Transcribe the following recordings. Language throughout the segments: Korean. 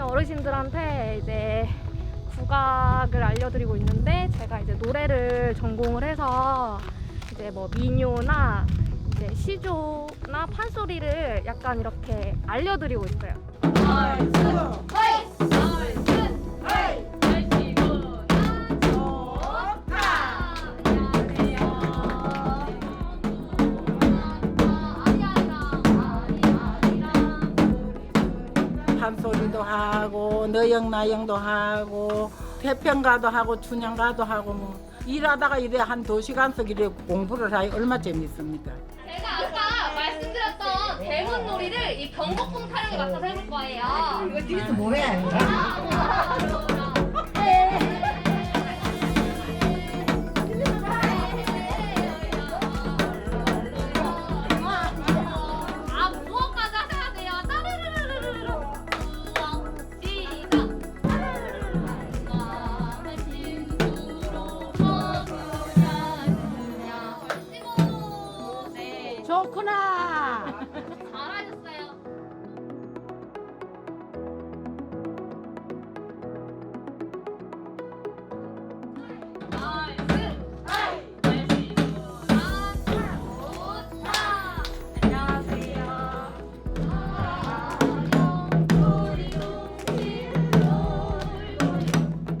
어르신들한테 이제 국악을 알려드리고 있는데 제가 이제 노래를 전공을 해서 이제 뭐 민요나 이제 시조나 판소리를 약간 이렇게 알려드리고 있어요. 아, 판소리도 하고 너영나영도 하고 태평가도 하고 춘향가도 하고 뭐 일하다가 이래 한 두 시간씩 이래 공부를 하니 얼마 재밌습니까? 제가 아까 말씀드렸던 대문 놀이를 이 경복궁 타령에 맞춰서 해볼 거예요. 이거 뒤에서 뭐래? 아, 좋구나. 잘하셨어요.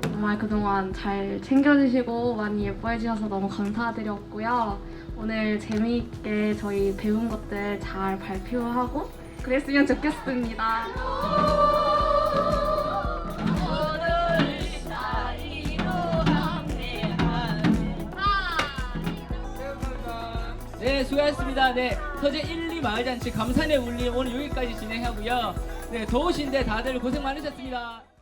정말 그동안 잘 챙겨주시고 많이 예뻐해 주셔서 너무 감사드렸고요. 오늘 재미있게 저희 배운 것들 잘 발표하고 그랬으면 좋겠습니다. 네, 수고하셨습니다. 네, 서재 1, 2 마을잔치 감산의 울림 오늘 여기까지 진행하고요. 네, 더우신데 다들 고생 많으셨습니다.